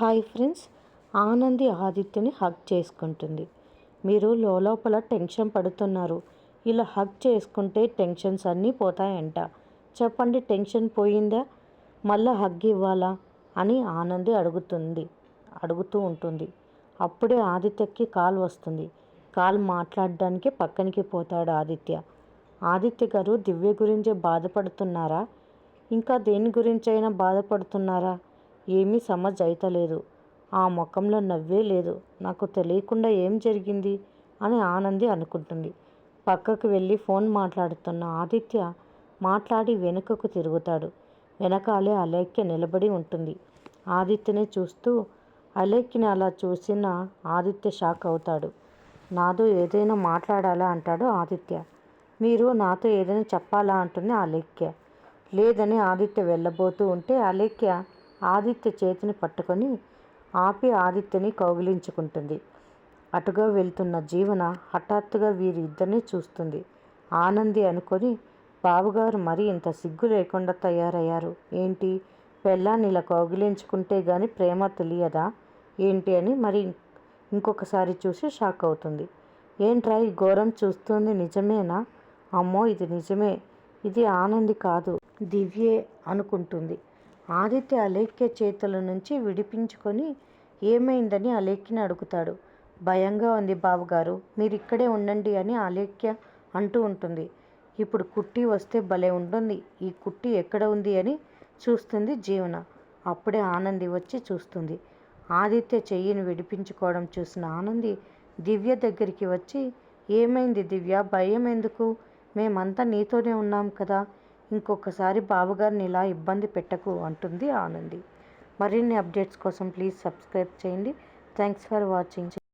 Hi friends Anandi ఆదిత్యని hug చేసుకుంటుంది. మీరు లోపల టెన్షన్ పడుతున్నారు. ఇలా హగ్ చేసుకుంటే టెన్షన్స్ అన్నీ పోతాయంట. చెప్పండి టెన్షన్ పోయిందా? మళ్ళీ హగ్ ఇవ్వాలా? అని ఆనంది అడుగుతుంది అడుగుతూ ఉంటుంది. అప్పుడే ఆదిత్యకి కాల్ వస్తుంది. కాల్ మాట్లాడడానికి పక్కనికి పోతాడు ఆదిత్య. ఆదిత్య గారు దివ్య గురించే బాధపడుతున్నారా? ఇంకా దేని గురించైనా బాధపడుతున్నారా? ఏమీ సమజ్ అయితలేదు. ఆ ముఖంలో నవ్వే లేదు. నాకు తెలియకుండా ఏం జరిగింది? అని ఆనంది అనుకుంటుంది. పక్కకు వెళ్ళి ఫోన్ మాట్లాడుతున్న ఆదిత్య మాట్లాడి వెనుకకు తిరుగుతాడు. వెనకాలే అలేఖ్య నిలబడి ఉంటుంది. ఆదిత్యని చూస్తూ అలేఖ్యని అలా చూసిన ఆదిత్య షాక్ అవుతాడు. నాతో ఏదైనా మాట్లాడాలా? అంటాడు ఆదిత్య. మీరు నాతో ఏదైనా చెప్పాలా? అంటుంది అలేఖ్య. లేదని ఆదిత్య వెళ్ళబోతూ ఉంటే అలేఖ్య ఆదిత్య చేతిని పట్టుకొని ఆపి ఆదిత్యని కౌగిలించుకుంటుంది. అటుగా వెళ్తున్న జీవన హఠాత్తుగా వీరి ఇద్దరిని చూస్తుంది. ఆనంది అనుకొని బావగారు మరి ఇంత సిగ్గు లేకుండా తయారయ్యారు. ఏంటి? పెళ్ళాన్ని ఇలా కౌగిలించుకుంటే గాని ప్రేమ తెలియదా? ఏంటి అని మరి ఇంకొకసారి చూసి షాక్ అవుతుంది. ఏంట్రా ఈ ఘోరం చూస్తుంది నిజమేనా? అమ్మో ఇది నిజమే. ఇది ఆనంది కాదు. దివ్యే అనుకుంటుంది. ఆదిత్య అలేఖ్య చేతుల నుంచి విడిపించుకొని ఏమైందని అలేఖ్యని అడుగుతాడు. భయంగా ఉంది బావగారు మీరు ఇక్కడే ఉండండి అని అలేఖ్య అంటూ ఉంటుంది. ఇప్పుడు కుట్టి వస్తే భలే ఉంటుంది ఈ కుట్టి ఎక్కడ ఉంది అని చూస్తుంది జీవన. అప్పుడే ఆనంది వచ్చి చూస్తుంది. ఆదిత్య చెయ్యిని విడిపించుకోవడం చూసిన ఆనంది దివ్య దగ్గరికి వచ్చి ఏమైంది దివ్య భయం ఎందుకు మేమంతా నీతోనే ఉన్నాం కదా ఇంకొకసారి బావగారిని ఇలా ఇబ్బంది పెట్టకు అంటుంది ఆనంది. మరిన్ని అప్డేట్స్ కోసం ప్లీజ్ సబ్స్క్రైబ్ చేయండి. Thanks for watching.